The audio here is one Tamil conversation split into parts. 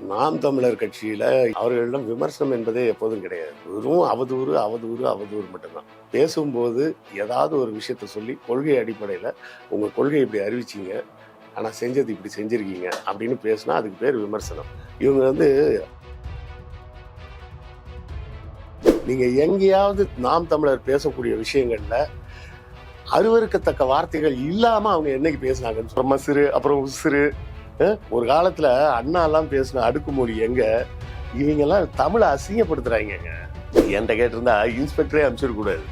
நாம் தமிழர் கட்சியில அவர்களிடம் விமர்சனம் என்பதே எப்போதும் கிடையாது. வெறும் அவதூறு அவதூறு அவதூறு மட்டும்தான். பேசும்போது ஏதாவது ஒரு விஷயத்த சொல்லி கொள்கை அடிப்படையில் உங்க கொள்கை இப்படி அறிவிச்சிங்க. ஆனா செஞ்சது இப்படி செஞ்சிருக்கீங்க அப்படின்னு பேசினா அதுக்கு பேர் விமர்சனம். இவங்க வந்து நீங்க எங்கேயாவது நாம் தமிழர் பேசக்கூடிய விஷயங்கள்ல அருவருக்கத்தக்க வார்த்தைகள் இல்லாம அவங்க என்னைக்கு பேசுனாங்கன்னு அப்புறம் மசுரு அப்புறம் உசிறு ஒரு காலத்துல அண்ணா எல்லாம் பேசின அடுக்குமொழி எங்க? இவங்க எல்லாம் தமிழை அசிங்கப்படுத்துறாங்க. என்கிட்ட கேட்டிருந்தா இன்ஸ்பெக்டரே அனுப்பிச்சிட கூடாது.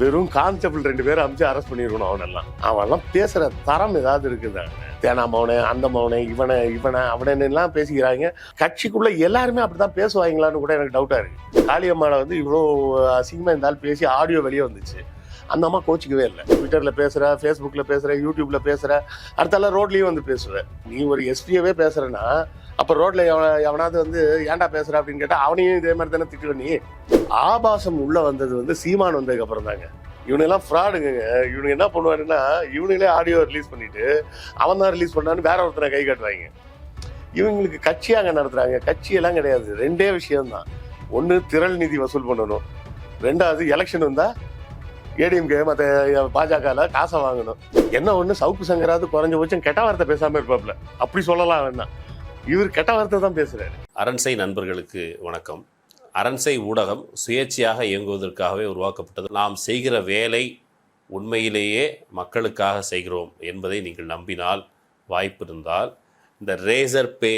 வெறும் கான்ஸ்டபிள் ரெண்டு பேரும் அமிச்சு அரெஸ்ட் பண்ணிருக்கணும் அவனெல்லாம். அவன்லாம் பேசுற தரம் ஏதாவது இருக்குதா? தேனா மௌனே அந்த மௌனே இவனை இவனை அவனை எல்லாம் பேசிக்கிறாங்க. கட்சிக்குள்ள எல்லாருமே அப்படிதான் பேசுவாங்களான்னு கூட எனக்கு டவுட்டா இருக்கு. காளியம்மாவை வந்து இவ்வளோ அசிங்கமா இருந்தாலும் பேசி ஆடியோ வெளியே வந்துச்சு. அந்த அம்மா கோச்சிக்கவே இல்லை. ட்விட்டரில் பேசுகிற ஃபேஸ்புக்கில் பேசுகிற யூடியூப்பில் பேசுகிற அடுத்தால ரோட்லேயும் வந்து பேசுவ நீ ஒரு எஸ்பியவே பேசுகிறேன்னா அப்போ ரோட்டில் எவன- எவனாவது வந்து ஏன்டா பேசுகிற அப்படின்னு கேட்டால் அவனையும் இதே மாதிரி தானே திட்டுவ நீ. ஆபாசம் உள்ளே வந்தது வந்து சீமான் வந்ததுக்கு அப்புறம் தாங்க. இவனெல்லாம் ஃப்ராடுங்க இவனுங்க என்ன பண்ணுவாருன்னா இவனுங்களே ஆடியோ ரிலீஸ் பண்ணிட்டு அவன் தான் ரிலீஸ் பண்ணான்னு வேற ஒருத்தனை கை காட்டுறாங்க. இவங்களுக்கு கட்சியாங்க நடத்துறாங்க. கட்சியெல்லாம் கிடையாது. ரெண்டே விஷயம்தான். ஒன்று திரள் நிதி வசூல் பண்ணணும். ரெண்டாவது எலெக்ஷன் வந்தால் ஏடிஎம்கே மற்ற பாஜகல காசை வாங்கணும். என்ன ஒன்று சவுக்கு சங்கராவது குறைஞ்சபட்சம் கெட்ட வார்த்தை பேசாம இருப்பாப்ல அப்படி சொல்லலாம் வேணா இவர் கெட்ட வார்த்தை தான் பேசுறாரு. அரண்சை நண்பர்களுக்கு வணக்கம். அரண்சை ஊடகம் சுயேட்சையாக இயங்குவதற்காகவே உருவாக்கப்பட்டது. நாம் செய்கிற வேலை உண்மையிலேயே மக்களுக்காக செய்கிறோம் என்பதை நீங்கள் நம்பினால் வாய்ப்பு இருந்தால் இந்த ரேசர் பே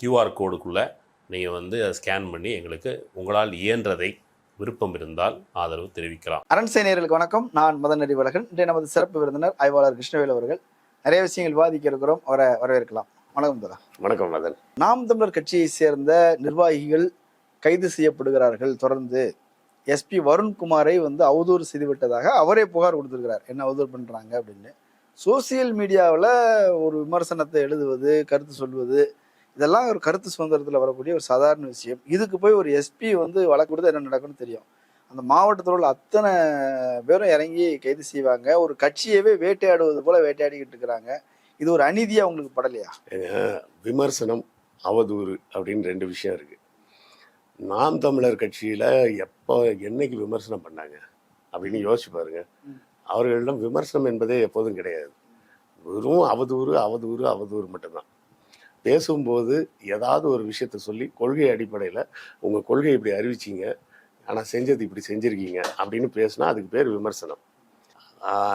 கியூஆர் கோடுக்குள்ளே நீங்கள் வந்து அதை ஸ்கேன் பண்ணி எங்களுக்கு உங்களால் இயன்றதை விருப்பம் இருந்தால் ஆதரவு தெரிவிக்கலாம். அரண்சை நேயர்களுக்கு வணக்கம். நான் மதன் அறிவழகன் இன்றைய நமது சிறப்பு விருந்தினர் ஆய்வாளர் கிருஷ்ணவேல் அவர்கள். நிறைய விஷயங்கள் விவாதிக்க இருக்கிறோம் அவரை வரவேற்கலாம். வணக்கம் ததா வணக்கம் மதன். நாம் தமிழர் கட்சியை சேர்ந்த நிர்வாகிகள் கைது செய்யப்படுகிறார்கள் தொடர்ந்து எஸ்பி வருண்குமாரை வந்து அவதூறு செய்துவிட்டதாக அவரே புகார் கொடுத்திருக்கிறார். என்ன அவதூறு பண்றாங்க அப்படின்னு. சோசியல் மீடியாவில் ஒரு விமர்சனத்தை எழுதுவது கருத்து சொல்வது இதெல்லாம் ஒரு கருத்து சுதந்திரத்தில் வரக்கூடிய ஒரு சாதாரண விஷயம். இதுக்கு போய் ஒரு எஸ்பி வந்து வழக்கு கொடுத்தா என்ன நடக்கும்னு தெரியும். அந்த மாவட்டத்தில் உள்ள அத்தனை பேரும் இறங்கி கைது செய்வாங்க. ஒரு கட்சியவே வேட்டையாடுவது போல வேட்டையாடிக்கிட்டு இருக்கிறாங்க. இது ஒரு அநீதியா உங்களுக்கு படலையா? விமர்சனம் அவதூறு அப்படின்னு ரெண்டு விஷயம் இருக்கு. நாம் தமிழர் கட்சியில எப்போ என்னைக்கு விமர்சனம் பண்ணாங்க அப்படின்னு யோசிச்சு பாருங்க. அவர்களிடம் விமர்சனம் என்பதே எப்போதும் கிடையாது. வெறும் அவதூறு அவதூறு அவதூறு மட்டும்தான். பேசும்போது ஏதாவது ஒரு விஷயத்த சொல்லி கொள்கை அடிப்படையில் உங்கள் கொள்கை இப்படி அறிவிச்சிங்க ஆனால் செஞ்சது இப்படி செஞ்சுருக்கீங்க அப்படின்னு பேசுனா அதுக்கு பேர் விமர்சனம்.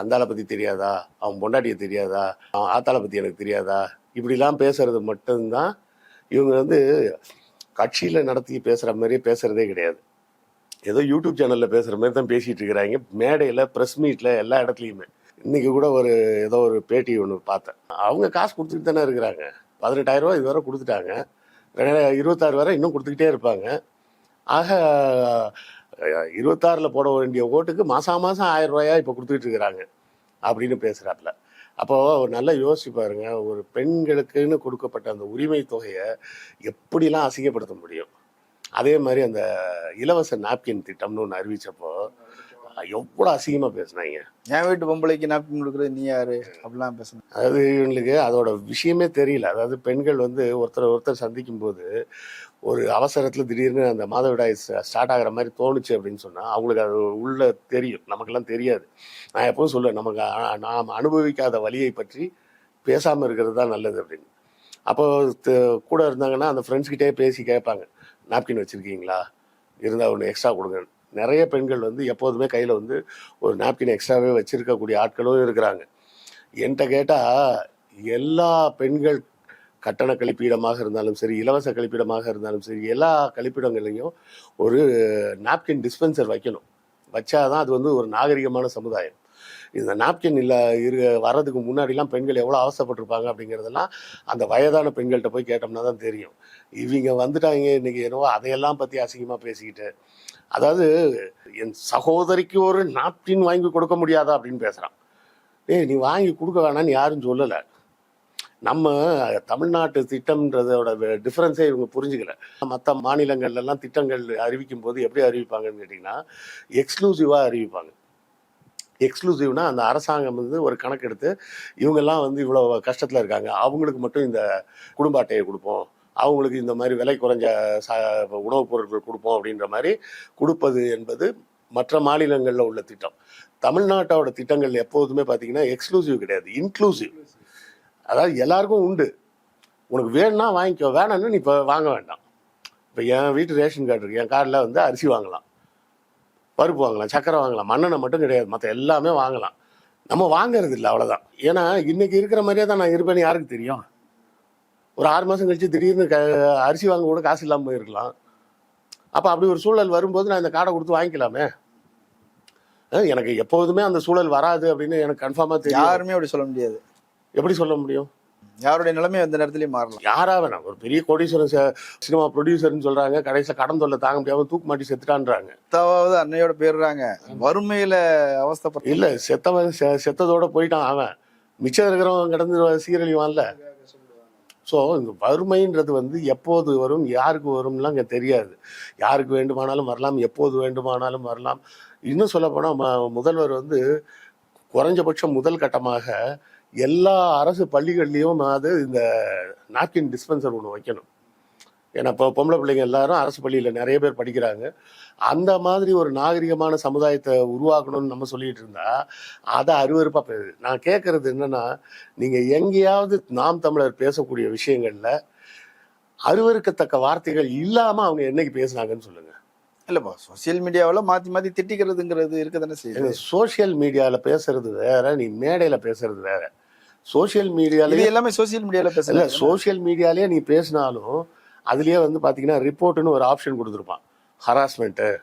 அந்தாளை பற்றி தெரியாதா? அவன் பொண்டாட்டியை தெரியாதா? அவன் ஆத்தாளை பற்றி எனக்கு தெரியாதா? இப்படிலாம் பேசுறது மட்டும்தான் இவங்க வந்து கட்சியில் நடத்தி பேசுகிற மாதிரியே பேசுறதே கிடையாது. ஏதோ யூடியூப் சேனலில் பேசுகிற மாதிரி தான் பேசிகிட்டு இருக்கிறாங்க. மேடையில் ப்ரெஸ் மீட்டில் எல்லா இடத்துலையுமே. இன்றைக்கி கூட ஒரு ஏதோ ஒரு பேட்டி ஒன்று பார்த்தேன். அவங்க காசு கொடுத்துட்டு தானே இருக்கிறாங்க. பதினெட்டாயிரம் ரூபாய் இதுவரை கொடுத்துட்டாங்க. ரெண்டாயிரம் இருபத்தாறு வரை இன்னும் கொடுத்துக்கிட்டே இருப்பாங்க. ஆக இருபத்தாறில் போட வேண்டிய ஓட்டுக்கு மாதம் மாதம் ஆயிரம் ரூபாயா இப்போ கொடுத்துக்கிட்டு இருக்கிறாங்க அப்படின்னு பேசுகிறாப்புல அப்போது நல்லா யோசிச்சு பாருங்க. ஒரு பெண்களுக்குன்னு கொடுக்கப்பட்ட அந்த உரிமை தொகையை எப்படிலாம் அசிங்கப்படுத்த முடியும்? அதே மாதிரி அந்த இலவச நாப்கின் திட்டம்னு ஒன்று அறிவித்தப்போ எவ்வளோ அசிங்கமாக பேசுனாங்க. என் வீட்டு பொம்பளைக்கு நாப்கின் கொடுக்குறது நீ யாரு? அப்படிலாம் பேசணும் அதாவது இவங்களுக்கு அதோட விஷயமே தெரியல. அதாவது பெண்கள் வந்து ஒருத்தர் ஒருத்தர் சந்திக்கும் போது ஒரு அவசரத்தில் திடீர்னு அந்த மாதவிடாய் ஸ்டார்ட் ஆகுற மாதிரி தோணுச்சு அப்படின்னு சொன்னால் அவங்களுக்கு அது உள்ள தெரியும். நமக்கெல்லாம் தெரியாது. நான் எப்பவும் சொல்லுவேன் நமக்கு நாம் அனுபவிக்காத வலியை பற்றி பேசாமல் இருக்கிறது தான் நல்லது அப்படின்னு. அப்போ கூட இருந்தாங்கன்னா அந்த ஃப்ரெண்ட்ஸ்கிட்டே பேசி கேட்பாங்க. நாப்கின் வச்சுருக்கீங்களா? இருந்தால் ஒன்று எக்ஸ்ட்ரா கொடுங்க நிறைய பெண்கள் வந்து எப்போதுமே கையில் வந்து ஒரு நாப்கின் எக்ஸ்ட்ராவே வச்சுருக்கக்கூடிய ஆட்களும் இருக்கிறாங்க. என்கிட்ட கேட்டால் எல்லா பெண்கள் கட்டண கழிப்பிடமாக இருந்தாலும் சரி இலவச கழிப்பிடமாக இருந்தாலும் சரி எல்லா கழிப்பிடங்களையும் ஒரு நாப்கின் டிஸ்பென்சர் வைக்கணும். வச்சாதான் அது வந்து ஒரு நாகரிகமான சமுதாயம். இந்த நாப்கின் இல்லை இரு வர்றதுக்கு முன்னாடிலாம் பெண்கள் எவ்வளோ அவசப்பட்டிருப்பாங்க அப்படிங்கிறதெல்லாம் அந்த வயதான பெண்கள்கிட்ட போய் கேட்டோம்னா தான் தெரியும். இவங்க வந்துட்டாங்க இன்றைக்கி என்னவோ அதையெல்லாம் பற்றி அசிங்கமாக பேசிக்கிட்டு அதாவது என் சகோதரிக்கு ஒரு நாப்கின் வாங்கி கொடுக்க முடியாதா அப்படின்னு பேசுகிறான் ஏய் நீ வாங்கி கொடுக்க வேணாம்னு யாரும் சொல்லலை. நம்ம தமிழ்நாட்டு திட்டம்ன்றதோட டிஃப்ரென்ஸே இவங்க புரிஞ்சுக்கல. மற்ற மாநிலங்கள்லாம் திட்டங்கள் அறிவிக்கும் போது எப்படி அறிவிப்பாங்கன்னு கேட்டிங்கன்னா எக்ஸ்க்ளூசிவாக அறிவிப்பாங்க. எக்ஸ்க்ளூசிவ்னா அந்த அரசாங்கம் வந்து ஒரு கணக்கெடுத்து இவங்கெல்லாம் வந்து இவ்வளோ கஷ்டத்தில் இருக்காங்க. அவங்களுக்கு மட்டும் இந்த குடும்ப அட்டையை கொடுப்போம். அவங்களுக்கு இந்த மாதிரி விலை குறைஞ்ச ச உணவுப் பொருட்கள் கொடுப்போம் அப்படின்ற மாதிரி கொடுப்பது என்பது மற்ற மாநிலங்களில் உள்ள திட்டம். தமிழ்நாட்டோட திட்டங்கள் எப்போதுமே பார்த்தீங்கன்னா எக்ஸ்க்ளூசிவ் கிடையாது இன்க்ளூசிவ் அதாவது எல்லாருக்கும் உண்டு. உனக்கு வேணும்னா வாங்கிக்கோ வேணாம்னு நீ இப்போ வாங்க வேண்டாம். இப்போ என் வீட்டு ரேஷன் கார்டு இருக்கு என் கார்டில் வந்து அரிசி வாங்கலாம். பருப்பு வாங்கலாம் சக்கரை வாங்கலாம் மண்ணெண்ணெய் மட்டும் கிடையாது மற்ற எல்லாமே வாங்கலாம். நம்ம வாங்கறது இல்லை அவ்வளோதான் ஏன்னா இன்னைக்கு இருக்கிற மாதிரியே தான் நான் இருப்பேன்னு யாருக்கு தெரியும்? ஒரு ஆறு மாதம் கழிச்சு திடீர்னு க அரிசி வாங்க கூட காசு இல்லாமல் போயிருக்கலாம். அப்போ அப்படி ஒரு சூழல் வரும்போது நான் இந்த கார்டை கொடுத்து வாங்கிக்கலாமே? எனக்கு எப்போதுமே அந்த சூழல் வராது அப்படின்னு எனக்கு கன்ஃபார்மாக தெரியும். யாருமே அப்படி சொல்ல முடியாது. எப்படி சொல்ல முடியும்? யாருடைய நிலைமை எந்த நேரத்திலயும் மாறலாம். யாரா வேணாம். ஒரு பெரிய கோடீஸ்வரன் சினிமா ப்ரொடியூசர்னு சொல்றாங்க. கடைசியில் கடன் தொல்லை தாங்க முடியாம தூக்கு மாட்டி செத்துட்டான்றாங்க. பத்தாவது அன்னையோட போயிடுறாங்க வறுமையில அவஸ்தைப்பட்ட இல்ல செத்தவன் செத்ததோட போயிட்டான் அவன். மிச்சம் இருக்கிறவன் கிடந்து சீரழிவான்ல. ஸோ இந்த வறுமைன்றது வந்து எப்போது வரும் யாருக்கு வரும்லாம் இங்கே தெரியாது. யாருக்கு வேண்டுமானாலும் வரலாம் எப்போது வேண்டுமானாலும் வரலாம். இன்னும் சொல்லப்போனால் முதல்வர் வந்து குறைஞ்சபட்சம் முதல் கட்டமாக எல்லா அரசு பள்ளிகள்லேயும் அது இந்த நாப்கின் டிஸ்பென்சர் ஒன்று வைக்கணும். ஏன்னா இப்போ பொம்பளை பிள்ளைங்க எல்லாரும் அரசு பள்ளியில் நிறைய பேர் படிக்கிறாங்க. அந்த மாதிரி ஒரு நாகரிகமான சமுதாயத்தை உருவாக்கணும்னு நம்ம சொல்லிட்டு இருந்தா அதை அருவருப்பா போகுது நான் கேட்கறது என்னன்னா நீங்க எங்கேயாவது நாம் தமிழர் பேசக்கூடிய விஷயங்கள்ல அருவருக்கத்தக்க வார்த்தைகள் இல்லாம அவங்க என்னைக்கு பேசுனாங்கன்னு சொல்லுங்க. இல்லப்பா சோசியல் மீடியாவுல மாத்தி மாத்தி திட்டிக்கிறதுங்கிறது இருக்குதானே செய்யுது. சோஷியல் மீடியால பேசுறது வேற நீ மேடையில பேசுறது வேற. சோஷியல் மீடியால இது எல்லாமே சோசியல் மீடியால இல்ல பேசல சோஷியல் மீடியாலேயே நீ பேசினாலும் அதுலேயே வந்து பார்த்தீங்கன்னா ரிப்போர்ட்டுன்னு ஒரு ஆப்ஷன் கொடுத்துருப்பான். Harassment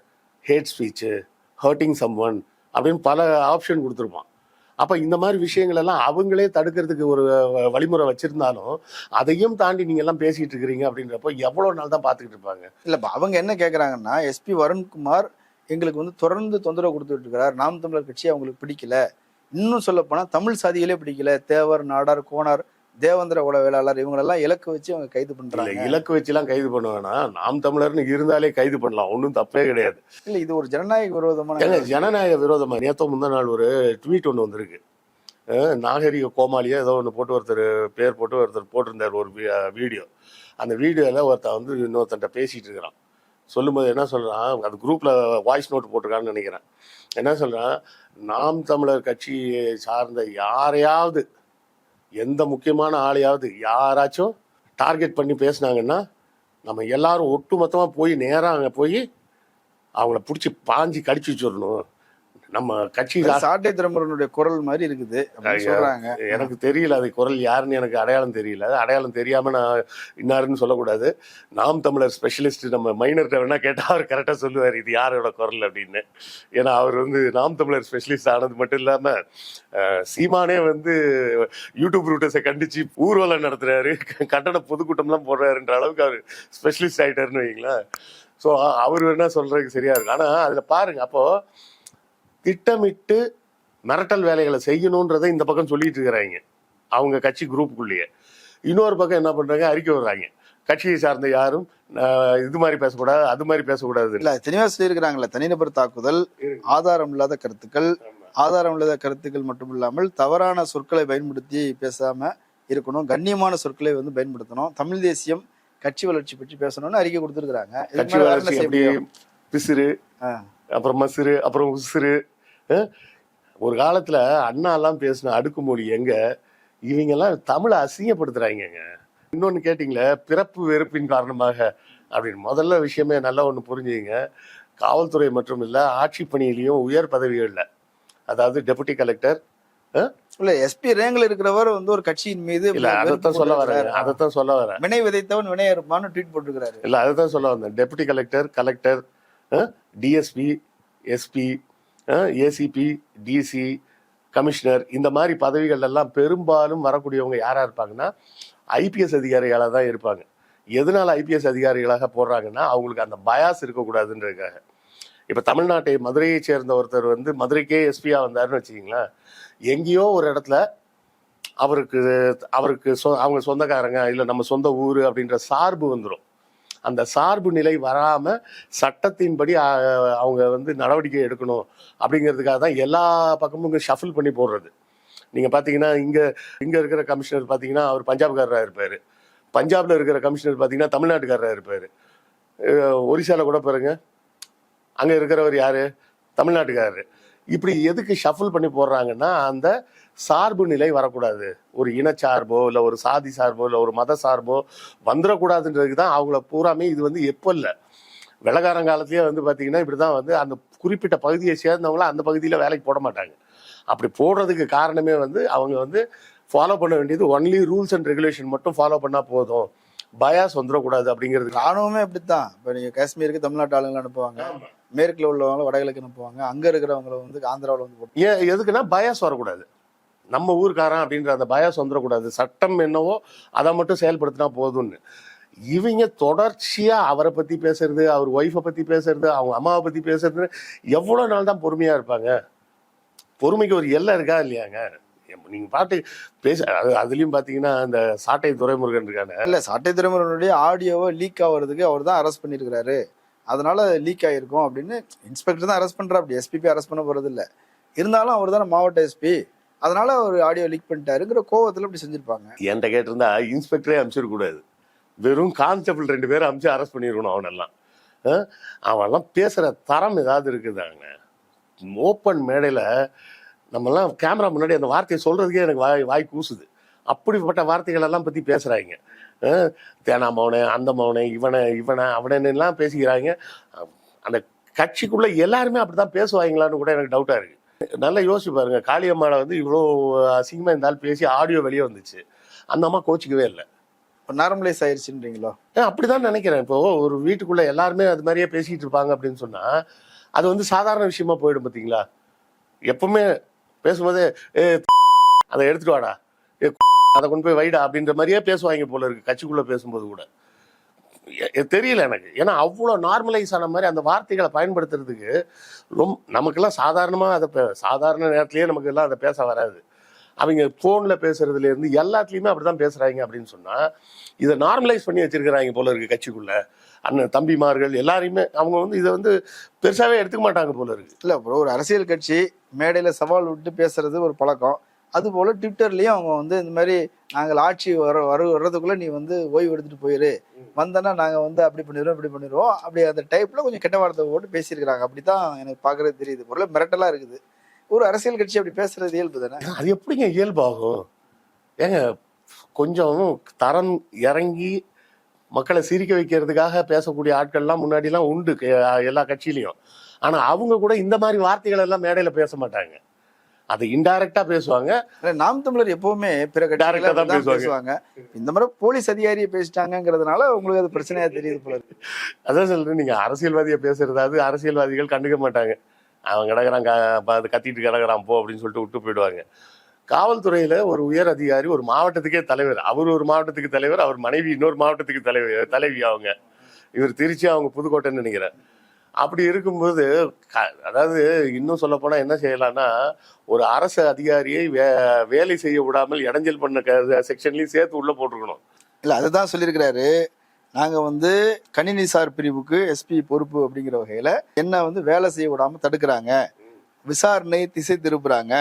hate speech hurting some one அப்படின்னு பல ஆப்ஷன் கொடுத்துருப்பான். அப்போ இந்த மாதிரி விஷயங்கள் எல்லாம் அவங்களே தடுக்கிறதுக்கு ஒரு வ- வழிமுறை வச்சிருந்தாலும் அதையும் தாண்டி நீங்கள் எல்லாம் பேசிகிட்டு இருக்கிறீங்க அப்படின்றப்போ எவ்வளோ நாள் தான் பார்த்துக்கிட்டு இருப்பாங்க? இல்லை அவங்க என்ன கேட்குறாங்கன்னா எஸ்பி வருண்குமார் எங்களுக்கு வந்து தொடர்ந்து தொந்தரவு கொடுத்துட்டு இருக்கிறார் நாம் தமிழர் கட்சி அவங்களுக்கு பிடிக்கல. இன்னும் சொல்லப்போனால் தமிழ் சாதிகளே பிடிக்கல. தேவர் நாடார் கோனார் தேவேந்திர உல வேளாளர் இவங்களெல்லாம் இலக்கு வச்சு அவங்க கைது பண்றாங்க. இலக்கு வச்சுலாம் கைது பண்ணுவேனா? நாம் தமிழர்னு இருந்தாலே கைது பண்ணலாம். ஒன்றும் தப்பே கிடையாது. இல்ல இது ஒரு ஜனநாயக விரோதமான ஜனநாயக விரோதமா? நேத்தோ முந்தா நாள் ஒரு ட்வீட் ஒன்று வந்திருக்கு. நாகரிக கோமாளியா ஏதோ ஒன்று போட்டு ஒருத்தர் பேர் போட்டு ஒருத்தர் போட்டிருந்தார் ஒரு வீடியோ. அந்த வீடியோவில் ஒருத்தன் வந்து இன்னொருத்தன்ட்ட பேசிட்டு இருக்கிறான். சொல்லும்போது என்ன சொல்றான்? அது குரூப்ல வாய்ஸ் நோட் போட்டிருக்கான்னு நினைக்கிறேன். என்ன சொல்றான்? நாம் தமிழர் கட்சியை சார்ந்த யாரையாவது எந்த முக்கியமான ஆளையாவது யாராச்சும் டார்கெட் பண்ணி பேசுனாங்கன்னா நம்ம எல்லாரும் ஒட்டுமொத்தமா போய் நேராக அங்கே போய் அவங்கள பிடிச்சி பாஞ்சி கடிச்சு வச்சிடணும் நம்ம கட்சி சாட்டை திருமுருகனுடைய குரல் மாதிரி இருக்குது. சொல்றாங்க. எனக்கு தெரியல அது குரல் யாருன்னு எனக்கு அடையாளம் தெரியல. அடையாளம் தெரியாம நான் இன்னாருன்னு சொல்லக்கூடாது. நாம் தமிழர் ஸ்பெஷலிஸ்ட் நம்ம மைனர்கிட்ட வேணா கேட்டா அவர் கரெக்டா சொல்லுவார் இது யாரோட குரல் அப்படின்னு. ஏன்னா அவர் வந்து நாம் தமிழர் ஸ்பெஷலிஸ்ட் ஆனது மட்டும் இல்லாம சீமானே வந்து யூடியூப் ரூட்டர்ஸை கண்டிச்சு ஊர்வலம் நடத்துறாரு. கட்டண பொதுக்கூட்டம்லாம் போடுறாருன்ற அளவுக்கு அவர் ஸ்பெஷலிஸ்ட் ஆயிட்டாருன்னு வைங்களேன். ஸோ அவர் வேணா சொல்றதுக்கு சரியா இருக்கு ஆனா அதுல பாருங்க அப்போ திட்டமிட்டு மிரட்டல் வேலைகளை செய்யணுன்றதை இந்த பக்கம் சொல்லிட்டு இருக்கிறாங்க. அவங்க கட்சி குரூப்புக்குள்ளேயே. இன்னொரு பக்கம் என்ன பண்றாங்க? அறிக்கை விடுறாங்க. கட்சியை சார்ந்த யாரும் இது மாதிரி பேசக்கூடாது அது மாதிரி பேசக்கூடாது இல்ல தெளிவா சொல்லியிருக்கிறாங்கல்ல தனிநபர் தாக்குதல் ஆதாரம் இல்லாத கருத்துக்கள் ஆதாரம் இல்லாத கருத்துக்கள் மட்டும் இல்லாமல் தவறான சொற்களை பயன்படுத்தி பேசாம இருக்கணும் கண்ணியமான சொற்களை வந்து பயன்படுத்தணும் தமிழ் தேசியம் கட்சி வளர்ச்சி பற்றி பேசணும்னு அறிக்கை கொடுத்துருக்காங்க கட்சி வளர்ச்சி பிசிறு. அப்புறம் மசுறு அப்புறம் உசுறு? ஒரு காலத்துல அண்ணா எல்லாம் பேசின அடுக்குமொழி எங்க? இவங்க எல்லாம் தமிழை அசிங்கப்படுத்துறாங்கங்க. இன்னொன்னு கேட்டீங்களே பிறப்பு வெறுப்பின் காரணமாக அப்படின்னு. முதல்ல விஷயமே நல்லா ஒண்ணு புரிஞ்சுங்க காவல்துறை மட்டும் இல்ல ஆட்சி பணியிலையும் உயர் பதவிகள்ல அதாவது டெபுட்டி கலெக்டர் இல்ல எஸ்பி ரேங்க்ல இருக்கிறவர் வந்து ஒரு கட்சியின் மீது இல்ல அதைத்தான் சொல்ல போட்டிருக்கிறார். அதைத்தான் சொல்ல வரேன். வினை விதைத்தவன் வினை இருப்பான்னு ட்வீட் போட்டிருக்கிறாரு. இல்ல அதுதான் சொல்ல வந்தேன். Deputy collector collector DSP SP ACP DC commissioner இந்த மாதிரி பதவிகள் எல்லாம் பெரும்பாலும் வரக்கூடியவங்க யாராக இருப்பாங்கன்னா ஐபிஎஸ் அதிகாரிகளாக தான் இருப்பாங்க. எதனால ஐபிஎஸ் அதிகாரிகளாக போடுறாங்கன்னா அவங்களுக்கு அந்த பயாஸ் இருக்கக்கூடாதுன்றதுக்காக. இப்போ தமிழ்நாட்டை மதுரையை சேர்ந்த ஒருத்தர் வந்து மதுரைக்கே எஸ்பியாக வந்தாருன்னு வச்சுக்கிங்களேன் எங்கேயோ ஒரு இடத்துல அவருக்கு அவருக்கு சொ- அவங்க சொந்தக்காரங்க இல்லை நம்ம சொந்த ஊர் அப்படின்ற சார்பு வந்துடும் அந்த சார்பு நிலை வராமல் சட்டத்தின்படி அவங்க வந்து நடவடிக்கை எடுக்கணும் அப்படிங்கிறதுக்காக தான் எல்லா பக்கமும் ஷஃபில் பண்ணி போடுறது. நீங்கள் பார்த்தீங்கன்னா இங்கே இங்கே இருக்கிற கமிஷனர் பார்த்தீங்கன்னா அவர் பஞ்சாப்காரராக இருப்பார். பஞ்சாபில் இருக்கிற கமிஷனர் பார்த்தீங்கன்னா தமிழ்நாட்டுக்காரராக இருப்பார். ஒரிசாவில் கூட பாருங்க. அங்கே இருக்கிறவர் யார்? தமிழ்நாட்டுக்காரர். இப்படி எதுக்கு ஷஃபில் பண்ணி போடுறாங்கன்னா அந்த சார்பு நிலை வரக்கூடாது. ஒரு இனச்சார்போ இல்லை ஒரு சாதி சார்போ இல்லை ஒரு மத சார்போ வந்துடக்கூடாதுன்றதுக்கு தான் அவங்கள பூராமே இது வந்து எப்போ இல்லை. வெள்ளக்காரங்காலத்திலேயே வந்து பார்த்தீங்கன்னா இப்படி தான் வந்து அந்த குறிப்பிட்ட பகுதியை சேர்ந்தவங்கள அந்த பகுதியில் வேலைக்கு போட மாட்டாங்க. அப்படி போடுறதுக்கு காரணமே வந்து அவங்க வந்து ஃபாலோ பண்ண வேண்டியது ஒன்லி ரூல்ஸ் அண்ட் ரெகுலேஷன் மட்டும் ஃபாலோ பண்ணால் போதும். பயாஸ் வந்துடக்கூடாது அப்படிங்கிறது ராணுவமே அப்படித்தான். இப்போ நீங்க காஷ்மீருக்கு தமிழ்நாட்டு ஆளுங்களை அனுப்புவாங்க. மேற்குல உள்ளவங்க வடகிழக்கு அனுப்புவாங்க. அங்க இருக்கிறவங்களை வந்து ஆந்திராவில் வந்து ஏன் எதுக்குன்னா பயாஸ் வரக்கூடாது. நம்ம ஊருக்காரன் அப்படின்ற அந்த பயாஸ் வந்துடக்கூடாது சட்டம் என்னவோ அதை மட்டும் செயல்படுத்தினா போதும்னு. இவங்க தொடர்ச்சியா அவரை பத்தி பேசுறது அவர் ஒய்ஃபை பத்தி பேசுறது அவங்க அம்மாவை பத்தி பேசுறது எவ்வளவு நாள் தான் பொறுமையா இருப்பாங்க? பொறுமைக்கு ஒரு எல்லை இருக்கா இல்லையாங்க? நீங்க பாட்டு பேச அது அதுலயும் பாத்தீங்கன்னா அந்த சாட்டை துரைமுருகன் இருக்கானே. இல்ல சாட்டை துறைமுருகனுடைய ஆடியோவை லீக் ஆகுறதுக்கு அவர் தான் அரெஸ்ட் பண்ணியிருக்கிறாரு அதனால லீக் ஆயிருக்கும் அப்படின்னு இன்ஸ்பெக்டர் தான் அரெஸ்ட் பண்றா அப்படி எஸ்பிபி அரெஸ்ட் பண்ண போறது இல்ல இருந்தாலும் அவர் தானே மாவட்ட எஸ்பி அதனால அவர் ஆடியோ லீக் பண்ணிட்டாருங்கிற கோவத்தில் அப்படி செஞ்சிருப்பாங்க. என்கிட்ட கேட்டிருந்தா இன்ஸ்பெக்டரே அனுப்பிச்சிடக்கூடாது வெறும் கான்ஸ்டபிள் ரெண்டு பேரும் அனுப்பிச்சு அரெஸ்ட் பண்ணிருக்கணும் அவனெல்லாம். அஹ் அவன்லாம் பேசுகிற தரம் ஏதாவது இருக்குதாங்க? ஓப்பன் மேடையில் நம்மலாம் கேமரா முன்னாடி அந்த வார்த்தையை சொல்கிறதுக்கே எனக்கு வாய் வாய் கூசுது. அப்படிப்பட்ட வார்த்தைகளெல்லாம் பற்றி பேசுகிறாங்க பேசுறாங்க. தேனா அந்த மௌனே இவனை இவனை அவனெல்லாம் பேசிக்கிறாங்க. அந்த கட்சிக்குள்ளே எல்லாருமே அப்படிதான் பேசுவாங்களான்னு கூட எனக்கு டவுட்டாக இருக்குது நல்லா யோசிச்சு பாருங்க. காளியம்மாவை வந்து இவ்வளோ அசிங்கமா இருந்தாலும் பேசி ஆடியோ வெளியே வந்துச்சு. அந்த அம்மா கோச்சிக்கவே இல்லை. நார்மலைஸ் ஆயிருச்சுன்றீங்களோ? ஏன் அப்படிதான் நினைக்கிறேன். இப்போ ஒரு வீட்டுக்குள்ள எல்லாருமே அது மாதிரியே பேசிட்டு இருப்பாங்க அப்படின்னு சொன்னா அது வந்து சாதாரண விஷயமா போயிடும் பாத்தீங்களா? எப்பவுமே பேசும்போதே ஏ அதை எடுத்துட்டு வாடா. ஏ அதை கொண்டு போய் வைடா. அப்படின்ற மாதிரியே பேசுவாங்க போல இருக்கு கட்சிக்குள்ள பேசும்போது கூட. தெரியல எனக்கு. ஏன்னா அவ்வளோ நார்மலைஸ் ஆன மாதிரி அந்த வார்த்தைகளை பயன்படுத்துறதுக்கு ரொம்ப நமக்கெல்லாம் சாதாரணமாக அதை பே- சாதாரண நேரத்துலேயே நமக்கு எல்லாம் அதை பேச வராது. அவங்க ஃபோனில் பேசுறதுலேருந்து எல்லாத்துலேயுமே அப்படி தான் பேசுகிறாங்க அப்படின்னு சொன்னால் இதை நார்மலைஸ் பண்ணி வச்சிருக்கிறாங்க போல இருக்கு கட்சிக்குள்ள. அண்ணன் தம்பிமார்கள் எல்லாரையுமே அவங்க வந்து இதை வந்து பெருசாகவே எடுத்துக்க மாட்டாங்க போல இருக்கு. இல்லை ஒரு அரசியல் கட்சி மேடையில் சவால் விட்டு பேசுறது ஒரு பழக்கம். அது போல ட்விட்டர்லயும் அவங்க வந்து இந்த மாதிரி நாங்கள் ஆட்சி வர வர வர்றதுக்குள்ள நீ வந்து ஓய்வு எடுத்துட்டு போயிரு. வந்தோன்னா நாங்க வந்து அப்படி பண்ணிடுவோம் இப்படி பண்ணிடுவோம். அப்படி அந்த டைப்ல கொஞ்சம் கெட்ட வார்த்தை போட்டு பேசியிருக்கிறாங்க. அப்படிதான் எனக்கு பாக்குறது தெரியுது. பொருள் மிரட்டலா இருக்குது. ஒரு அரசியல் கட்சி அப்படி பேசுறது இயல்பு தானே? அது எப்படிங்க இயல்பாகும் ஏங்க கொஞ்சம் தரம் இறங்கி மக்களை சிரிக்க வைக்கிறதுக்காக பேசக்கூடிய ஆட்கள்லாம் முன்னாடிலாம் உண்டு எல்லா கட்சியிலையும். ஆனா அவங்க கூட இந்த மாதிரி வார்த்தைகள் எல்லாம் மேடையில பேச மாட்டாங்க. அது இன்டைரக்டா பேசுவாங்க. நாம் தமிழர் எப்பவுமே பிற ஆ தான் பேசுவாங்க. இந்த மாதிரி போலீஸ் அதிகாரியை பேசிட்டாங்கிறதுனால உங்களுக்கு அது பிரச்சனையா தெரியுது போல அதான் சொல்றேன் நீங்க அரசியல்வாதியை பேசுறதாவது அரசியல்வாதிகள் கண்டுக்க மாட்டாங்க. அவன் கிடக்குறான் அது கத்திட்டு கிடக்குறான் போ அப்படின்னு சொல்லிட்டு விட்டு போயிடுவாங்க. காவல்துறையில ஒரு உயர் அதிகாரி ஒரு மாவட்டத்துக்கே தலைவர். அவர் ஒரு மாவட்டத்துக்கு தலைவர் அவர் மனைவி இன்னொரு மாவட்டத்துக்கு தலைவர் தலைவி அவங்க. இவர் திருச்சி அவங்க புதுக்கோட்டைன்னு நினைக்கிறேன். அப்படி இருக்கும்போது அதாவது இன்னும் சொல்ல போனா என்ன செய்யலாம்னா ஒரு அரசு அதிகாரியை வே வேலை செய்ய விடாமல் இடைஞ்சல் பண்ண செக்ஷன்லயும் சேர்த்து உள்ள போட்டிருக்கணும். இல்ல அதுதான் சொல்லியிருக்கிறாரு. நாங்க வந்து கணினி சார் பிரிவுக்கு எஸ்பி பொறுப்பு அப்படிங்கிற வகையில என்ன வந்து வேலை செய்ய விடாம தடுக்கிறாங்க விசாரணை திசை திருப்புறாங்க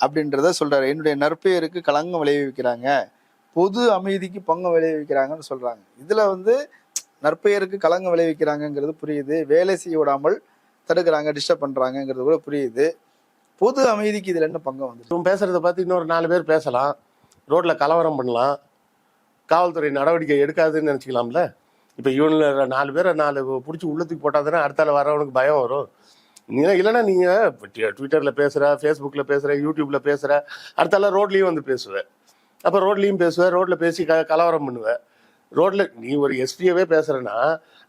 அப்படின்றத சொல்றாரு. என்னுடைய நற்பெயருக்கு களங்கம் விளைவிக்கிறாங்க பொது அமைதிக்கு பங்கம் விளைவிக்கிறாங்கன்னு சொல்றாங்க. இதுல வந்து நற்பெயருக்கு களங்கம் விளைவிக்கிறாங்கங்கிறது புரியுது. வேலை செய்ய விடாமல் தடுக்கிறாங்க டிஸ்டர்ப் பண்ணுறாங்கங்கிறது கூட புரியுது. பொது அமைதிக்கு இதுல என்ன பங்கம் வந்து இவன் பேசுறத பார்த்து இன்னொரு நாலு பேர் பேசலாம். ரோட்ல கலவரம் பண்ணலாம். காவல்துறை நடவடிக்கை எடுக்காதுன்னு நினச்சிக்கலாம்ல? இப்போ இவனில் நாலு பேரை நாலு பிடிச்சி உள்ளத்துக்கு போட்டால் தானே அடுத்தால வரவனுக்கு பயம் வரும். நீங்க இல்லைன்னா நீங்கள் ட்விட்டரில் பேசுகிற ஃபேஸ்புக்கில் பேசுகிற யூடியூப்பில் பேசுகிற அடுத்தால ரோட்லேயும் வந்து பேசுவேன் அப்போ ரோட்லேயும் பேசுவேன் ரோட்டில் பேசி க கலவரம் பண்ணுவேன் ரோட்டில் நீ ஒரு எஸ்பியவே பேசுகிறேன்னா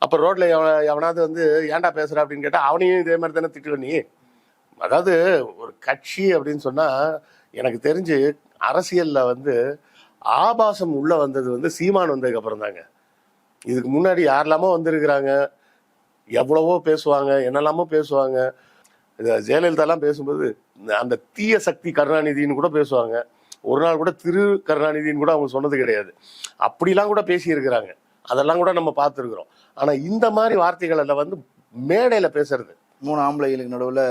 அப்ப ரோட்டில் எவனாவது வந்து ஏன்டா பேசுற அப்படின்னு கேட்டால் அவனையும் இதே மாதிரி தானே திட்டுவ நீ. அதாவது ஒரு கட்சி அப்படின்னு சொன்னா எனக்கு தெரிஞ்சு அரசியல்ல வந்து ஆபாசம் உள்ள வந்தது வந்து சீமான் வந்ததுக்கு அப்புறம் தாங்க. இதுக்கு முன்னாடி யாரெல்லாமோ வந்திருக்கிறாங்க? எவ்வளவோ பேசுவாங்க என்னெல்லாமோ பேசுவாங்க. ஜெயலலிதாலாம் பேசும்போது அந்த தீய சக்தி கருணாநிதின்னு கூட பேசுவாங்க. ஒரு நாள் கூட திரு கருணாநிதின்னு கூட அவங்க சொன்னது கிடையாது. அப்படிலாம் கூட பேசியிருக்கிறாங்க. அதெல்லாம் கூட நம்ம பார்த்துருக்குறோம். ஆனா இந்த மாதிரி வார்த்தைகள் எல்லாம் வந்து மேடையில பேசுறது. மூணு ஆம்பளைகளுக்கு நடுவுல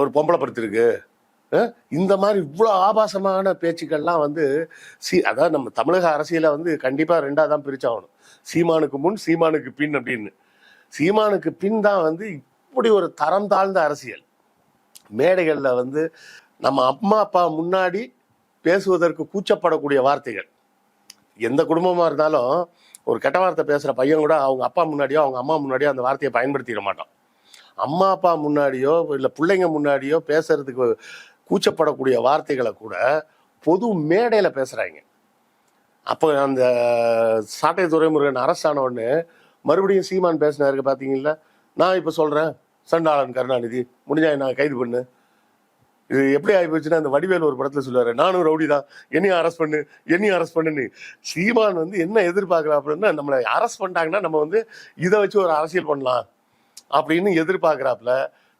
ஒரு பொம்பளை படுத்திருக்கு இந்த மாதிரி இவ்வளோ ஆபாசமான பேச்சுக்கள்லாம் வந்து சி அதாவது நம்ம தமிழக அரசியலை வந்து கண்டிப்பாக ரெண்டாக தான் பிரிச்சாகணும். சீமானுக்கு முன் சீமானுக்கு பின் அப்படின்னு. சீமானுக்கு பின் தான் வந்து இப்படி ஒரு தரம் தாழ்ந்த அரசியல். மேடைகளில் வந்து நம்ம அம்மா அப்பா முன்னாடி பேசுவதற்கு கூச்சப்படக்கூடிய வார்த்தைகள். எந்த குடும்பமாக இருந்தாலும் ஒரு கெட்ட வார்த்தை பேசுகிற பையன் கூட அவங்க அப்பா முன்னாடியோ அவங்க அம்மா முன்னாடியோ அந்த வார்த்தையை பயன்படுத்திட மாட்டான். அம்மா அப்பா முன்னாடியோ இல்லை பிள்ளைங்க முன்னாடியோ பேசுறதுக்கு கூச்சப்படக்கூடிய வார்த்தைகளை கூட பொது மேடையில் பேசுகிறாங்க அப்போ அந்த சாட்டை துறைமுருகன் அரசான மறுபடியும் சீமான் பேசினாருக்கு பார்த்தீங்களா நான் இப்போ சொல்கிறேன் சண்டாளன் கருணாநிதி முடிஞ்சா நான் கைது பண்ணு. இது எப்படி ஆகி போச்சுன்னா அந்த வடிவேல் ஒரு படத்துல சொல்லுவாரு நானும் ரவுடி தான் என்னையும் அரெஸ்ட் பண்ணு என்னையும் அரெஸ்ட் பண்ணுன்னு. சீமான் வந்து என்ன எதிர்பார்க்கலாம் அப்படின்னா நம்மளை அரெஸ்ட் பண்ணிட்டாங்கன்னா நம்ம வந்து இதை வச்சு ஒரு அரசியல் பண்ணலாம் அப்படின்னு எதிர்பார்க்குறாப்புல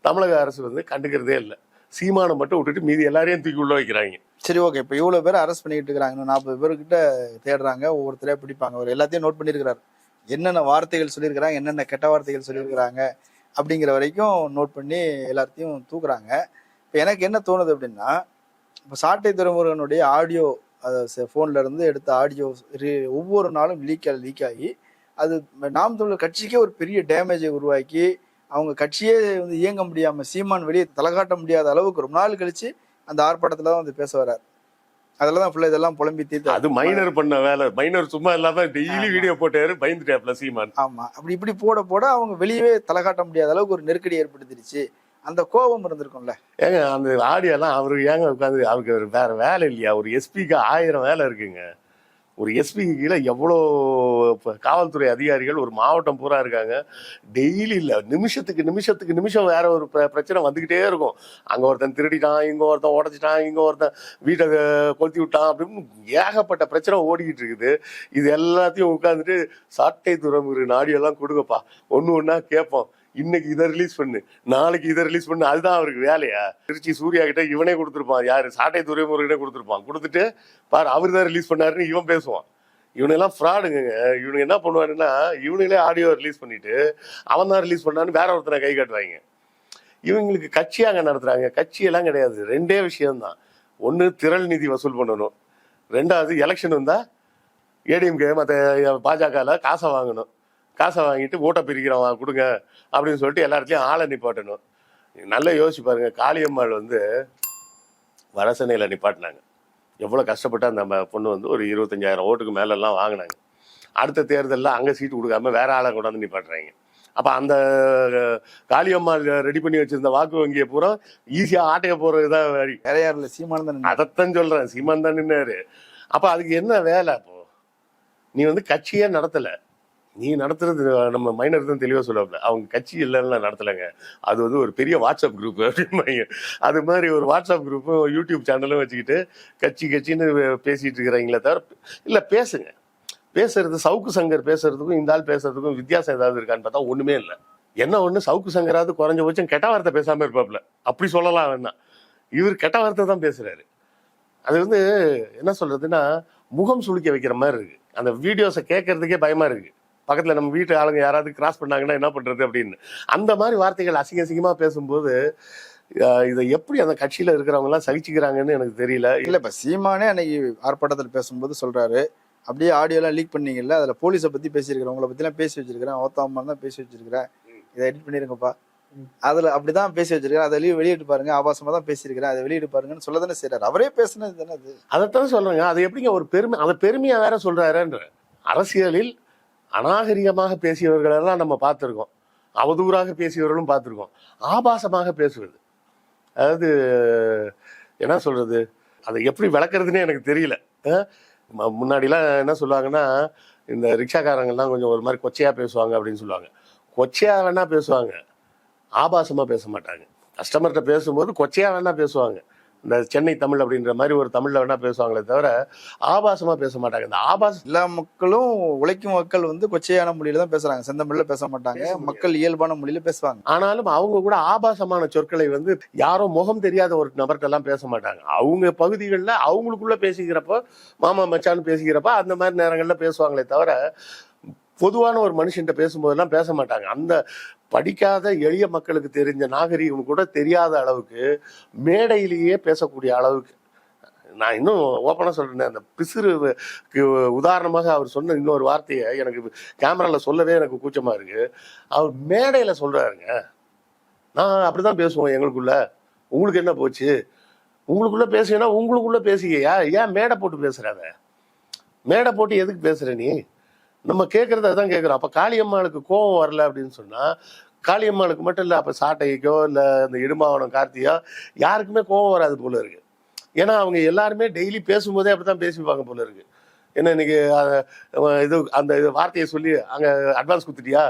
தமிழக அரசு வந்து கண்டுக்கிறதே இல்லை. சீமானை மட்டும் விட்டுட்டு மீதி எல்லாரையும் தூக்கி உள்ள வைக்கிறாங்க. சரி ஓகே. இப்போ இவ்வளோ பேர் அரெஸ்ட் பண்ணிட்டு இருக்காங்க நாற்பது பேர்கிட்ட தேடுறாங்க ஒவ்வொருத்தரையே பிடிப்பாங்க. அவர் எல்லாத்தையும் நோட் பண்ணியிருக்கிறார். என்னென்ன வார்த்தைகள் சொல்லியிருக்கிறாங்க என்னென்ன கெட்ட வார்த்தைகள் சொல்லியிருக்கிறாங்க அப்படிங்கிற வரைக்கும் நோட் பண்ணி எல்லாத்தையும் தூக்குறாங்க. இப்போ எனக்கு என்ன தோணுது அப்படின்னா இப்போ சாட்டை துறைமுருகனுடைய ஆடியோ ஃபோன்ல இருந்து எடுத்த ஆடியோ ஒவ்வொரு நாளும் லீக் லீக் ஆகி அது நாம் தமிழர் கட்சிக்கே ஒரு பெரிய டேமேஜை உருவாக்கி அவங்க கட்சியே வந்து இயங்க முடியாம சீமான் வெளியே தலகாட்ட முடியாத அளவுக்கு ரொம்ப நாள் கழிச்சு அந்த ஆர்ப்பாட்டத்துல தான் வந்து பேச வர்றார் அதில் தான் ஃபுல்லாக இதெல்லாம் புலம்பி தீர்த்து அது மைனர் பண்ண வேலை. மைனர் சும்மா இல்லாம டெய்லி வீடியோ போட்டாரு பயந்துட்டாப்ல சீமான். ஆமா. அப்படி இப்படி போட போட அவங்க வெளியவே தலகாட்ட முடியாத அளவுக்கு ஒரு நெருக்கடி ஏற்படுத்திடுச்சு. அந்த கோபம் இருந்திருக்கும்ல. ஏங்க அந்த ஆடியோலாம் அவரு ஏங்க உட்காந்து அவருக்கு வேற வேலை இல்லையா? ஒரு எஸ்பிக்கு ஆயிரம் வேலை இருக்குங்க. ஒரு எஸ்பிக்கு கீழே எவ்வளோ காவல்துறை அதிகாரிகள் ஒரு மாவட்டம் பூரா இருக்காங்க. டெய்லி இல்லை நிமிஷத்துக்கு நிமிஷத்துக்கு நிமிஷம் வேற ஒரு பிரச்சனை வந்துக்கிட்டே இருக்கும். அங்கே ஒருத்தன் திருடிட்டான் இங்கே ஒருத்தன் உடச்சிட்டான் இங்கே ஒருத்தன் வீட்டை கொளுத்தி விட்டான் அப்படின்னு ஏகப்பட்ட பிரச்சனை ஓடிக்கிட்டு இருக்குது. இது எல்லாத்தையும் உட்காந்துட்டு சாட்டை துறமுறு நாடியெல்லாம் கொடுங்கப்பா. ஒன்று ஒன்றா கேட்போம். இன்னைக்கு இதை ரிலீஸ் பண்ணு. நாளைக்கு இதை ரிலீஸ் பண்ணு. அதுதான் அவருக்கு வேலையா? திருச்சி சூர்யா கிட்ட இவனே கொடுத்துருப்பான். யாரு? சாட்டை துறைமுருகனே கொடுத்துருப்பான். கொடுத்துட்டு பாரு அவர் தான் ரிலீஸ் பண்ணாருன்னு இவன் பேசுவான். இவனெல்லாம் ஃப்ராடுங்க இவனுங்க என்ன பண்ணுவாருன்னா இவனுங்களே ஆடியோ ரிலீஸ் பண்ணிட்டு அவன் தான் ரிலீஸ் பண்ணான்னு வேற ஒருத்தனை கை காட்டுறாங்க. இவங்களுக்கு கட்சியாங்க நடத்துறாங்க. கட்சியெல்லாம் கிடையாது. ரெண்டே விஷயம்தான். ஒன்று திரள் நிதி வசூல் பண்ணணும். ரெண்டாவது எலெக்ஷன் வந்தால் ஏடிஎம்கே மற்ற பாஜகவில் காசை வாங்கணும். காசை வாங்கிட்டு ஓட்டை பிரிக்கிறவன் கொடுங்க அப்படின்னு சொல்லிட்டு எல்லா இடத்துலையும் ஆளை நிப்பாட்டணும். நல்லா யோசிச்சு பாருங்க காளியம்மாள் வந்து வரசனையில் நிப்பாட்டினாங்க. எவ்வளோ கஷ்டப்பட்டு அந்த பொண்ணு வந்து ஒரு இருபத்தஞ்சாயிரம் ஓட்டுக்கு மேலெல்லாம் வாங்கினாங்க. அடுத்த தேர்தலில் அங்கே சீட்டு கொடுக்காம வேற ஆளை கொண்டாந்து நிப்பாட்டுறாங்க. அப்போ அந்த காளியம்மாள் ரெடி பண்ணி வச்சிருந்த வாக்கு வங்கியை பூரா ஈஸியாக ஆட்டைய போகிறது தான் வழி. வேற யாரும் இல்லை சீமானந்தன். அதைத்தான் சொல்றேன் சீமான் தான் நின்னாரு. அப்ப அதுக்கு என்ன வேலை அப்போ? நீ வந்து கட்சியே நடத்தல. நீ நடத்துறது நம்ம மைனர் தான் தெளிவாக சொல்லுவாப்ல. அவங்க கட்சி இல்லைன்னா நடத்தலைங்க. அது வந்து ஒரு பெரிய வாட்ஸ்அப் குரூப் அப்படிம்பாங்க அது மாதிரி ஒரு வாட்ஸ்அப் குரூப்பும் யூடியூப் சேனலும் வச்சுக்கிட்டு கட்சி கட்சின்னு பேசிகிட்டு இருக்கிறீங்களே தவிர இல்லை பேசுங்க. பேசுறது சவுக்கு சங்கர் பேசுறதுக்கும் இந்த ஆள் பேசுறதுக்கும் வித்தியாசம் ஏதாவது இருக்கான்னு பார்த்தா ஒன்றுமே இல்லை. என்ன ஒன்று சவுக்கு சங்கராவது குறைஞ்சபட்சம் கெட்ட வார்த்தை பேசாமல் இருப்பாப்ல. அப்படி சொல்லலாம் வேணா. இவர் கெட்ட வார்த்தை தான் பேசுறாரு. அது வந்து என்ன சொல்றதுன்னா முகம் சுளிக்க வைக்கிற மாதிரி இருக்கு. அந்த வீடியோஸை கேட்கறதுக்கே பயமா இருக்கு. பக்கத்துல நம்ம வீட்டு ஆளுங்க யாராவது கிராஸ் பண்ணாங்கன்னா என்ன பண்றது அப்படின்னு. அந்த மாதிரி வார்த்தைகள் அசிங்க அசிங்கமா பேசும்போது இதை எப்படி அந்த கட்சியில இருக்கிறவங்க எல்லாம் சகிச்சுக்கிறாங்கன்னு எனக்கு தெரியல. இல்ல இப்ப சீமானே அன்னைக்கு ஆர்ப்பாட்டத்தில் பேசும்போது சொல்றாரு. அப்படியே ஆடியோ எல்லாம் லீக் பண்ணீங்கல்ல அதுல போலீஸை பேசியிருக்கிறேன் உங்களை பத்தி எல்லாம் பேசி வச்சிருக்கிறேன். ஓத்தாம தான் பேசி வச்சிருக்கிறேன். இதை எடிட் பண்ணிருங்கப்பா. அதுல அப்படிதான் பேசி வச்சிருக்கிறேன். அதை வெளியே வெளியிட்டு பாருங்க. ஆபாசமா தான் பேசியிருக்கிறேன். அதை வெளியிட்டு பாருங்கன்னு சொல்ல தானே செய்யறாரு அவரே பேசுனது தானே அது? அதைத்தான் சொல்றேங்க. அது எப்படிங்க ஒரு பெருமை அதை பெருமையா வேற சொல்றாருன்ற. அரசியலில் அநாகரிகமாக பேசியவர்களெல்லாம் நம்ம பார்த்துருக்கோம். அவதூறாக பேசியவர்களும் பார்த்துருக்கோம். ஆபாசமாக பேசுவது. அதாவது என்ன சொல்கிறது அதை எப்படி விளக்குறதுன்னே எனக்கு தெரியல. முன்னாடிலாம் என்ன சொல்லுவாங்கன்னா இந்த ரிக்ஷாக்காரங்கெல்லாம் கொஞ்சம் ஒரு மாதிரி கொச்சையாக பேசுவாங்க அப்படின்னு சொல்லுவாங்க. கொச்சையாக வேணால் பேசுவாங்க. ஆபாசமாக பேச மாட்டாங்க. கஸ்டமர்கிட்ட பேசும்போது கொச்சையாக வேணால் பேசுவாங்க. இந்த சென்னை தமிழ் அப்படின்ற மாதிரி ஒரு தமிழ்ல வேணா பேசுவாங்களே தவிர ஆபாசமா பேச மாட்டாங்க. இந்த ஆபாச எல்லா மக்களும் உழைக்கும் மக்கள் வந்து கொச்சையான மொழியில தான் பேசுறாங்க. செந்தமிழ்ல பேச மாட்டாங்க. மக்கள் இயல்பான மொழியில பேசுவாங்க. ஆனாலும் அவங்க கூட ஆபாசமான சொற்களை வந்து யாரோ முகம் தெரியாத ஒரு நபர்கிட்ட எல்லாம் பேச மாட்டாங்க. அவங்க பகுதிகளில் அவங்களுக்குள்ள பேசிக்கிறப்போ மாமா மச்சான்னு பேசிக்கிறப்ப அந்த மாதிரி நேரங்கள்ல பேசுவாங்களே தவிர பொதுவான ஒரு மனுஷன்ட்ட பேசும்போதெல்லாம் பேச மாட்டாங்க. அந்த படிக்காத எளிய மக்களுக்கு தெரிஞ்ச நாகரிகம் கூட தெரியாத அளவுக்கு மேடையிலேயே பேசக்கூடிய அளவுக்கு. நான் இன்னும் ஓப்பனாக சொல்கிறேன் அந்த பிசுருக்கு உதாரணமாக அவர் சொன்ன இன்னொரு வார்த்தையை எனக்கு கேமராவில் சொல்லவே எனக்கு கூச்சமாக இருக்கு. அவர் மேடையில் சொல்கிறாருங்க நான் அப்படி தான் பேசுவோம் எங்களுக்குள்ள. உங்களுக்கு என்ன போச்சு? உங்களுக்குள்ள பேசுனா உங்களுக்குள்ள பேசுகையா ஏன் மேடை போட்டு பேசுகிறாத மேடை போட்டு எதுக்கு பேசுகிற நீ? நம்ம கேட்கறத தான் கேட்குறோம் அப்போ காளியம்மாளுக்கு கோபம் வரல அப்படின்னு சொன்னால் காளியம்மாளுக்கு மட்டும் இல்லை அப்போ சாட்டைக்கோ இல்லை இந்த இடும்பாவனம் கார்த்தியோ யாருக்குமே கோபம் வராது போல இருக்கு. ஏன்னா அவங்க எல்லாருமே டெய்லி பேசும்போதே அப்படி தான் பேசிப்பாங்க போல இருக்கு. ஏன்னா இன்னைக்கு இது அந்த இது வார்த்தையை சொல்லி அங்கே அட்வான்ஸ் கொடுத்துட்டியா?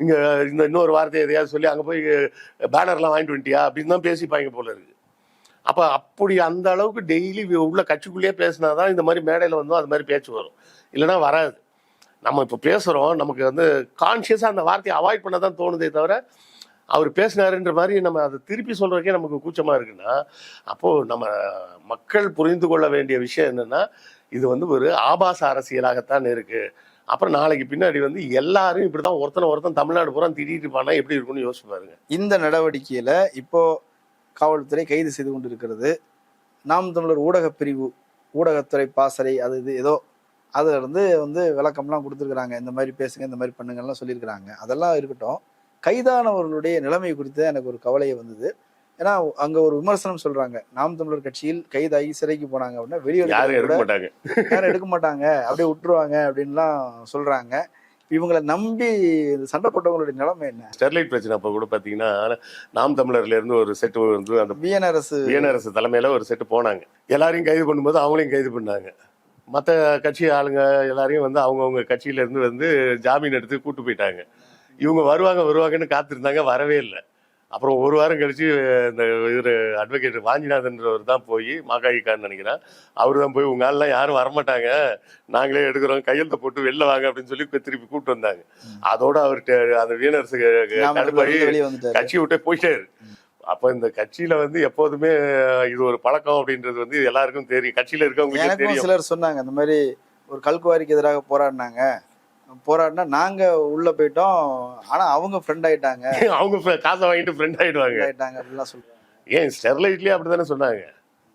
இங்கே இந்த இன்னொரு வார்த்தையை எதையாவது சொல்லி அங்கே போய் பேனர்லாம் வாங்கிட்டு வந்துட்டியா? அப்படின்னு தான் பேசிப்பாங்க போல இருக்கு. அப்போ அப்படி அந்த அளவுக்கு டெய்லி உள்ள கட்சிக்குள்ளேயே பேசினா தான் இந்த மாதிரி மேடையில் வந்தோம் அது மாதிரி பேச்சு வரும். இல்லைன்னா வராது. நம்ம இப்போ பேசுகிறோம் நமக்கு வந்து கான்ஷியஸாக அந்த வார்த்தையை அவாய்ட் பண்ண தான் தோணுதே தவிர அவர் பேசினாருன்ற மாதிரி நம்ம அதை திருப்பி சொல்கிறக்கே நமக்கு கூச்சமாக இருக்குன்னா அப்போது நம்ம மக்கள் புரிந்து கொள்ள வேண்டிய விஷயம் என்னென்னா இது வந்து ஒரு ஆபாச அரசியலாகத்தான் இருக்குது அப்புறம் நாளைக்கு பின்னாடி வந்து எல்லாரும் இப்படி தான் ஒருத்தனை ஒருத்தன் தமிழ்நாடு பூரா திடீர்னு பண்ணா எப்படி இருக்கும்னு யோசிச்சு பாருங்க. இந்த நடவடிக்கையில் இப்போ காவல்துறை கைது செய்து கொண்டிருக்கிறது. நாம் தமிழர் ஊடகப் பிரிவு ஊடகத்துறை பாசறை அது இது ஏதோ அதுல இருந்து வந்து விளக்கம்லாம் கொடுத்துருக்குறாங்க. இந்த மாதிரி பேசுங்க இந்த மாதிரி பண்ணுங்கலாம் சொல்லியிருக்கிறாங்க. அதெல்லாம் இருக்கட்டும். கைதானவர்களுடைய நிலைமை குறித்து எனக்கு ஒரு கவலையை வந்தது. ஏன்னா அங்க ஒரு விமர்சனம் சொல்றாங்க. நாம் தமிழர் கட்சியில் கைதாகி சிறைக்கு போனாங்க அப்படின்னா வெளியே எடுக்க மாட்டாங்க. யாரும் எடுக்க மாட்டாங்க. அப்படியே விட்டுருவாங்க அப்படின்லாம் சொல்றாங்க. இவங்களை நம்பி இந்த சண்டை போட்டவங்களுடைய நிலைமை என்ன? ஸ்டெர்லைட் பிரச்சனை அப்போ கூட பார்த்தீங்கன்னா நாம் தமிழர்ல இருந்து ஒரு செட்டு வந்து அந்த விஎன்ஆர்எஸ் விஎன்ஆர்எஸ் தலைமையில ஒரு செட்டு போனாங்க. எல்லாரையும் கைது பண்ணும்போது அவங்களையும் கைது பண்ணாங்க. மற்ற கட்சி ஆளுங்க எல்லாரையும் வந்து அவங்கவுங்க கட்சியில இருந்து வந்து ஜாமீன் எடுத்து கூட்டு போயிட்டாங்க. இவங்க வருவாங்க வருவாங்கன்னு காத்திருந்தாங்க வரவே இல்லை. அப்புறம் ஒரு வாரம் கழிச்சு இந்த இவர் அட்வொகேட் வாஞ்சிநாதன்றவர் தான் போய் மாகாயிக்கான்னு நினைக்கிறேன் அவர் தான் போய் உங்க ஆள்லாம் யாரும் வரமாட்டாங்க. நாங்களே எடுக்கிறோம். கையெழுத்த போட்டு வெளில வாங்க அப்படின்னு சொல்லி திருப்பி கூப்பிட்டு வந்தாங்க. அதோட அவர்கிட்ட அந்த கடுப்பாகி வந்துட்டாரு. கட்சி விட்டே போயிட்டாரு. அப்ப இந்த கட்சியில வந்து எப்போதுமே இது ஒரு பழக்கம் அப்படின்றது வந்து எல்லாருக்கும் தெரியும். கட்சியில இருக்கவங்களுக்கு தெரியும். சிலர் சொன்னாங்க இந்த மாதிரி ஒரு கல்குவாரிக்கு எதிராக போராடினாங்க. போராடினா நாங்க உள்ள போயிட்டோம். ஆனா அவங்க ஃப்ரெண்ட் ஆயிட்டாங்க. அவங்க காசை வாங்கிட்டு ஃப்ரெண்ட் ஆயிடுவாங்க. ஆயிட்டாங்க அப்படிலாம் சொல்றாங்க ஏன் ஸ்டெர்லைட்லயே அப்படித்தானே சொன்னாங்க.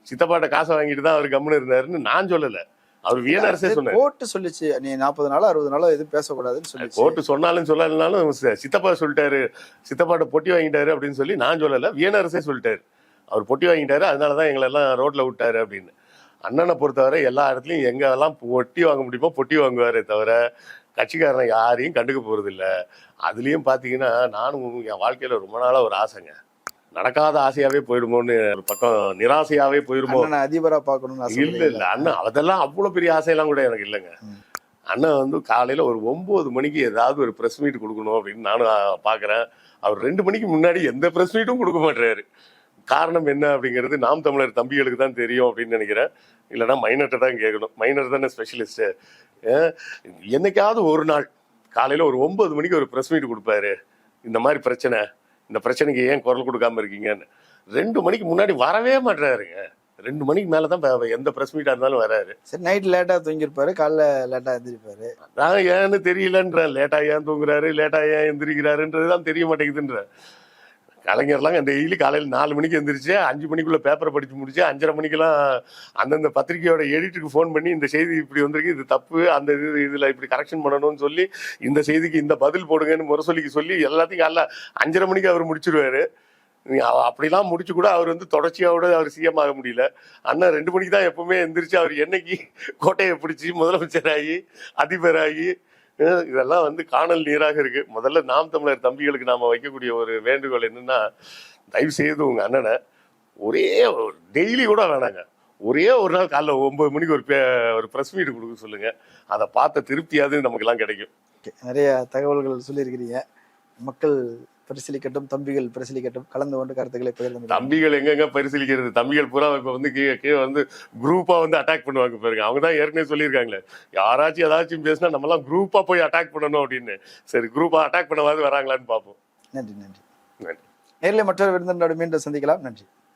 சித்தப்பாட்ட காசை வாங்கிட்டு தான் அவர் கம்முன்னு இருந்தாருன்னு நான் சொல்லல. அவர் விஎன்ஆர்ஸே சொன்னார். கோர்ட்டு சொல்லிச்சு. நீ நாற்பது நாளோ அறுபது நாளோ எதுவும் பேசக்கூடாதுன்னு சொல்லிச்சு. கோர்ட்டு சொன்னாலும் சொல்லலைனாலும் சித்தப்பா சொல்லிட்டாரு. சித்தப்பாட்ட பொட்டி வாங்கிட்டாரு அப்படின்னு சொல்லி நான் சொல்லல விஎன்ஆர்ஸே சொல்லிட்டாரு. அவர் பொட்டி வாங்கிட்டாரு அதனாலதான் எங்களை எல்லாம் ரோட்ல விட்டாரு அப்படின்னு. அண்ணனை பொறுத்தவரை எல்லா இடத்துலயும் எங்க எல்லாம் பொட்டி வாங்க முடியுமோ பொட்டி வாங்குவாரே தவிர கட்சிக்காரன் யாரையும் கண்டுக்க போறது இல்ல அதுலயும் பாத்தீங்கன்னா நானும் என் வாழ்க்கையில ரொம்ப நாளா ஒரு ஆசைங்க. நடக்காத ஆசையாவே போயிடுமோன்னு ஒரு பக்கம் நிராசையாவே போயிடுமோ அதிபரா பார்க்கணும்னு இல்ல. இல்ல அண்ணன் அதெல்லாம் அவ்வளவு பெரிய ஆசையெல்லாம் கூட எனக்கு இல்லைங்க. அண்ணன் வந்து காலையில ஒரு ஒன்பது மணிக்கு ஏதாவது ஒரு பிரஸ் மீட் கொடுக்கணும் அப்படின்னு நானும் பாக்குறேன். அவர் ரெண்டு மணிக்கு முன்னாடி எந்த பிரஸ் மீட்டும் கொடுக்க மாட்டாரு காரணம் என்ன அப்படிங்கிறது நாம் தமிழர் தம்பிகளுக்கு தான் தெரியும் அப்படின்னு நினைக்கிறேன். இல்லைன்னா மைனர்கிட்ட தான் கேட்கணும். மைனர் தானே ஸ்பெஷலிஸ்ட் என்னைக்காவது ஒரு நாள் காலையில ஒரு ஒன்பது மணிக்கு ஒரு பிரஸ் மீட் கொடுப்பாரு. இந்த மாதிரி பிரச்சனை. இந்த பிரச்சனைக்கு ஏன் குரல் கொடுக்காம இருக்கீங்கன்னு. ரெண்டு மணிக்கு முன்னாடி வரவே மாட்டாருங்க ரெண்டு மணிக்கு மேல தான் எந்த பிரஸ் மீட்டா இருந்தாலும் வராரு. சரி நைட் லேட்டா தூங்கியிருப்பாரு காலைல லேட்டா எந்திரிப்பாரு. நான் ஏன்னு தெரியலன்ற லேட்டா ஏன் தூங்குறாரு லேட்டா ஏன் எந்திரிக்கிறாருன்றது தான் தெரிய மாட்டேங்குதுன்ற கலைஞர்லாம் டெய்லி காலையில் நாலு மணிக்கு எந்திரிச்சு அஞ்சு மணிக்குள்ளே பேப்பரை படித்து முடிச்சு அஞ்சரை மணிக்கெல்லாம் அந்தந்த பத்திரிகையோட எடிட்டருக்கு ஃபோன் பண்ணி இந்த செய்தி இப்படி வந்திருக்கு இது தப்பு அந்த இது இதில் இப்படி கரெக்ஷன் பண்ணணும்னு சொல்லி இந்த செய்திக்கு இந்த பதில் போடுங்கன்னு முரசொலிக்கு சொல்லி எல்லாத்தையும் காலைல அஞ்சரை மணிக்கு அவர் முடிச்சிருவாரு. அப்படிலாம் முடிச்சு கூட அவர் வந்து தொடர்ச்சியோட அவர் சிஎம் ஆக முடியல. அண்ணா ரெண்டு மணிக்கு தான் எப்பவுமே எந்திரிச்சு அவர் என்னைக்கு கோட்டையை பிடிச்சி முதலமைச்சராகி அதிபராகி இதெல்லாம் வந்து காணல் நீராக இருக்கு. முதல்ல நாம் தமிழர் தம்பிகளுக்கு நாம வைக்கக்கூடிய ஒரு வேண்டுகோள் என்னன்னா தயவு செய்து உங்க அண்ணனை ஒரே டெய்லி கூட வேணாங்க. ஒரே ஒரு நாள் காலைல ஒன்பது மணிக்கு ஒரு பே- ஒரு ப்ரெஸ் மீட் கொடுக்க சொல்லுங்க. அதை பார்த்த திருப்தியாவது நமக்கெல்லாம் கிடைக்கும். நிறைய தகவல்கள் சொல்லியிருக்கிறீங்க. மக்கள் பரிசீலிக்கட்டும் தம்பிகள் பரிசீலிக்கட்டும். கலந்து கொண்டு கருத்துக்களை பகிர்ந்து தம்பிகள் எங்கெங்க பரிசீலிக்கிறது? தம்பிகள் பூரா இப்ப வந்து கீழே கீழே வந்து குரூப்பா வந்து அட்டாக் பண்ணுவாங்க பாருங்க. அவங்க தான் ஏற்கனவே சொல்லியிருக்காங்களே. யாராச்சும் ஏதாச்சும் பேசினா நம்ம எல்லாம் குரூப்பா போய் அட்டாக் பண்ணணும் அப்படின்னு. சரி குரூப்பா அட்டாக் பண்ணவாது வராங்களான்னு பார்ப்போம். நன்றி நன்றி. நன்றி. நேரில் மற்றொரு விருந்தினரோடு மீண்டும் சந்திக்கலாம். நன்றி.